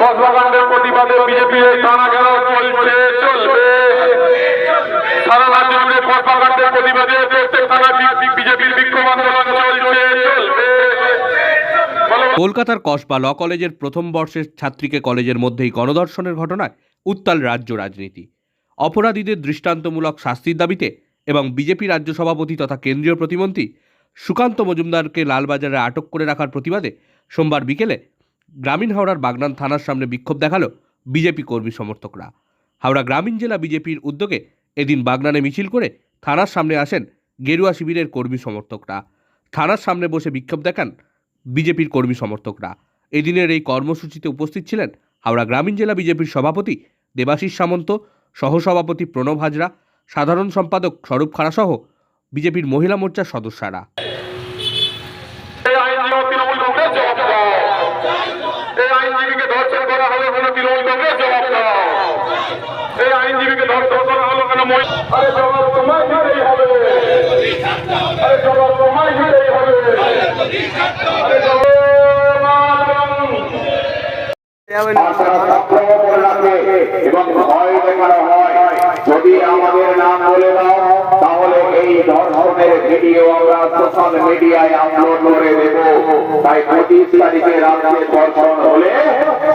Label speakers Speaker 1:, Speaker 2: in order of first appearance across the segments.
Speaker 1: কসবাকাণ্ডের প্রতিবাদে বিজেপির এই টানা ঘেরাও চলছে, চলবে। সারা রাজ্য জুড়ে কসবাকাণ্ডের প্রতিবাদে প্রত্যেক থানায় বিজেপির বিক্ষোভ আন্দোলন চলছে, চলবে।
Speaker 2: কলকাতার কসবা ল কলেজের প্রথম বর্ষের ছাত্রীকে কলেজের মধ্যেই গণধর্ষণের ঘটনায় উত্তাল রাজ্য রাজনীতি। অপরাধীদের দৃষ্টান্তমূলক শাস্তির দাবিতে এবং বিজেপি রাজ্য সভাপতি তথা কেন্দ্রীয় প্রতিমন্ত্রী সুকান্ত মজুমদারকে লালবাজারে আটক করে রাখার প্রতিবাদে সোমবার বিকেলে গ্রামীণ হাওড়ার বাগনান থানার সামনে বিক্ষোভ দেখাল বিজেপি কর্মী সমর্থকরা। হাওড়া গ্রামীণ জেলা বিজেপির উদ্যোগে এদিন বাগনানে মিছিল করে থানার সামনে আসেন গেরুয়া শিবিরের কর্মী সমর্থকরা। থানার সামনে বসে বিক্ষোভ দেখান বিজেপির কর্মী সমর্থকরা। এদিনের এই কর্মসূচিতে উপস্থিত ছিলেন হাওড়া গ্রামীণ জেলা বিজেপির সভাপতি দেবাশিস সামন্ত, সহসভাপতি প্রণব হাজরা, সাধারণ সম্পাদক স্বরূপ খাড়াসহ বিজেপির মহিলা মোর্চার সদস্যরা
Speaker 1: এই আইনজীবী তৃণমূল কংগ্রেস জবাব দাও এই আইনজীবীকে ধর্ষণ করা হলো কেন তৃণমূল কংগ্রেস জবাব দাও। এই আইনজীবীকে ধর্ষণ করা হলো কেন
Speaker 3: এবং ভয় দেখানো যদি আমাদের নাম বলে দাও তাহলে এই ধর্ষণের ভিডিও আমরা সোশ্যাল মিডিয়ায় আপলোড করে দেব তাই পঁচিশ তারিখে রাত্রে ধর্ষণ হলে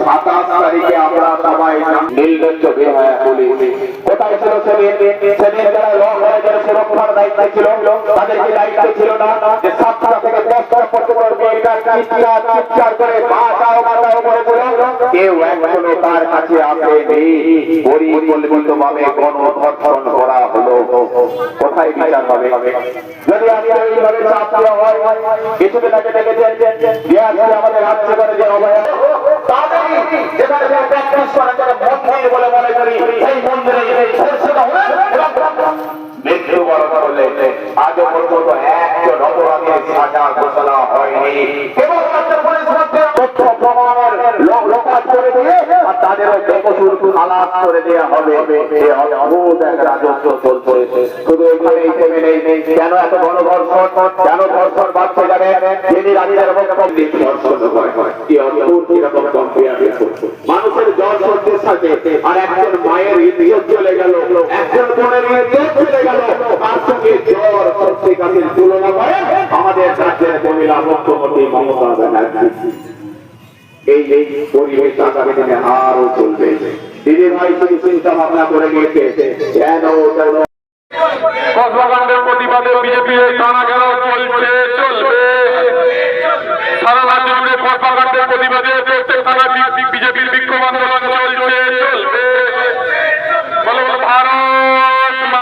Speaker 3: সাতাশ তারিখে আমরা সবাই নির্লজ্জ বেহায়া পুলিশ কোথায় ছিল সেদিন? সেদিন যারা ল কলেজের সুরক্ষার দায়িত্ব ছিল তাদেরকে দায়িত্ব ছিল না যে সাতটা থেকে দশটা পর্যন্ত মেয়েটা চিৎকার চিৎকার করে বাঁচাও বাঁচাও করে বলল কেউ এখনও তার কাছে আসেনি পরিকল্পিত ভাবে গণধর্ষণ করা হলো কোথায় বিচার হবে যদি আজকে এইভাবে চাপ দেওয়া হয় কিছুদিন আগে দেখেছেন যে আমাদের রাজ্য করে যে অবহেলা তাদেরই যেখানে যে প্র্যাকটিস করা যারা মন্দির বলে মনে করি। সেই মন্দিরে এই ধর্ষণ হবে এবং মৃত্যু বরণ আজও কেন এত বড় ধর্ষণ কেন যিনি রাজ্যের বক্তব্য ধর্ষণ হয় কি অদ্ভুত এরকম কম্পেয়ার মানুষের জ্বর সর্দির সাথে আর একজন মায়ের ইজ্জত চলে গেল। একজন বোনের ইজ্জত চলে গেল। তার সঙ্গে জ্বর সর্দি কাশির তুলনা করে আমাদের রাজ্যের মহিলা মুখ্যমন্ত্রী মমতা ব্যানার্জি। এই এই পরিবেশ আগামী দিনে আরও চলবে। দিদি ভাই শুধু চিন্তা ভাবনা করে গিয়েছে যেন যেন
Speaker 1: কসবাকাণ্ডের প্রতিবাদে বিজেপির এই টানা ঘেরাও চলছে। বিক্ষোভ আন্দোলন চলবে চলবে। বলো ভারত